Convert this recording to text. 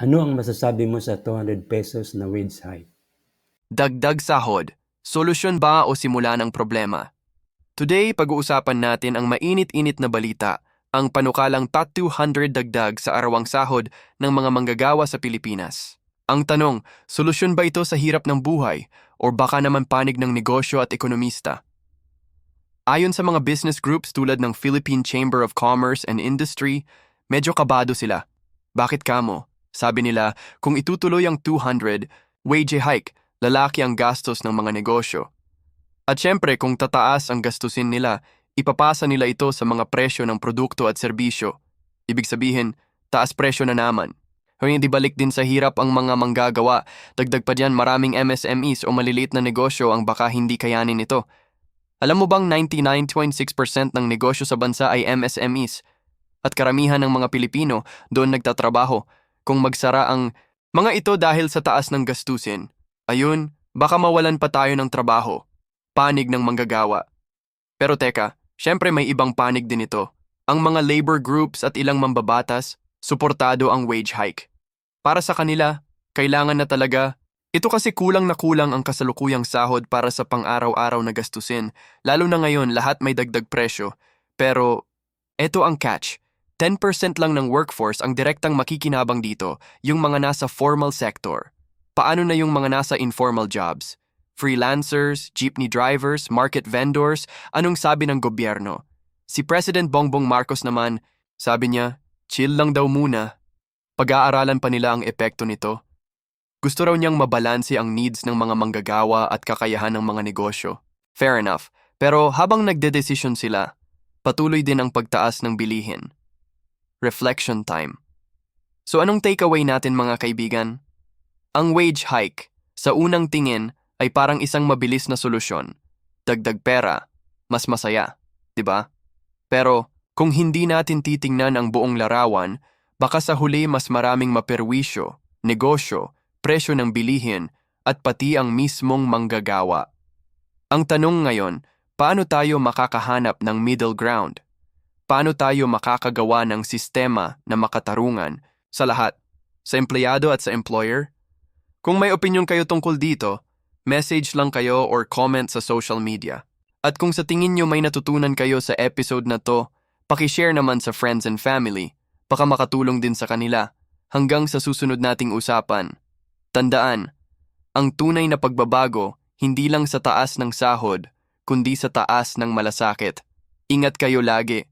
Ano ang masasabi mo sa 200 pesos na wage hike? Dagdag sahod, solusyon ba o simula ng problema? Today, pag-uusapan natin ang mainit-init na balita, ang panukalang top 200 dagdag sa arawang sahod ng mga manggagawa sa Pilipinas. Ang tanong, solusyon ba ito sa hirap ng buhay o baka naman panig ng negosyo at ekonomista? Ayon sa mga business groups tulad ng Philippine Chamber of Commerce and Industry, medyo kabado sila. Bakit kamo? Sabi nila, kung itutuloy ang 200, wage hike, lalaki ang gastos ng mga negosyo. At syempre kung tataas ang gastusin nila, ipapasa nila ito sa mga presyo ng produkto at serbisyo. Ibig sabihin, taas presyo na naman. Kung hindi balik din sa hirap ang mga manggagawa, dagdag pa diyan maraming MSMEs o maliliit na negosyo ang baka hindi kayanin ito. Alam mo bang 99.6% ng negosyo sa bansa ay MSMEs? At karamihan ng mga Pilipino doon nagtatrabaho. Kung magsara ang mga ito dahil sa taas ng gastusin, ayun, baka mawalan pa tayo ng trabaho. Panig ng manggagawa. Pero teka, syempre may ibang panig din ito. Ang mga labor groups at ilang mambabatas, suportado ang wage hike. Para sa kanila, kailangan na talaga. Ito kasi kulang na kulang ang kasalukuyang sahod para sa pang-araw-araw na gastusin, lalo na ngayon lahat may dagdag presyo. Pero, eto ang catch. 10% lang ng workforce ang direktang makikinabang dito, yung mga nasa formal sector. Paano na yung mga nasa informal jobs? Freelancers, jeepney drivers, market vendors, anong sabi ng gobyerno? Si President Bongbong Marcos naman, sabi niya, chill lang daw muna. Pag-aaralan pa nila ang epekto nito. Gusto raw niyang mabalanse ang needs ng mga manggagawa at kakayahan ng mga negosyo. Fair enough. Pero habang nagdedesisyon sila, patuloy din ang pagtaas ng bilihin. Reflection time. So anong takeaway natin mga kaibigan? Ang wage hike, sa unang tingin, ay parang isang mabilis na solusyon. Dagdag pera, mas masaya, 'di ba? Pero kung hindi natin titingnan ang buong larawan, baka sa huli mas maraming maperwisyo, negosyo, presyo ng bilihin, at pati ang mismong manggagawa. Ang tanong ngayon, paano tayo makakahanap ng middle ground? Paano tayo makakagawa ng sistema na makatarungan sa lahat, sa empleyado at sa employer? Kung may opinion kayo tungkol dito, message lang kayo or comment sa social media. At kung sa tingin nyo may natutunan kayo sa episode na to, pakishare naman sa friends and family. Baka makatulong din sa kanila. Hanggang sa susunod nating usapan. Tandaan, ang tunay na pagbabago hindi lang sa taas ng sahod, kundi sa taas ng malasakit. Ingat kayo lagi.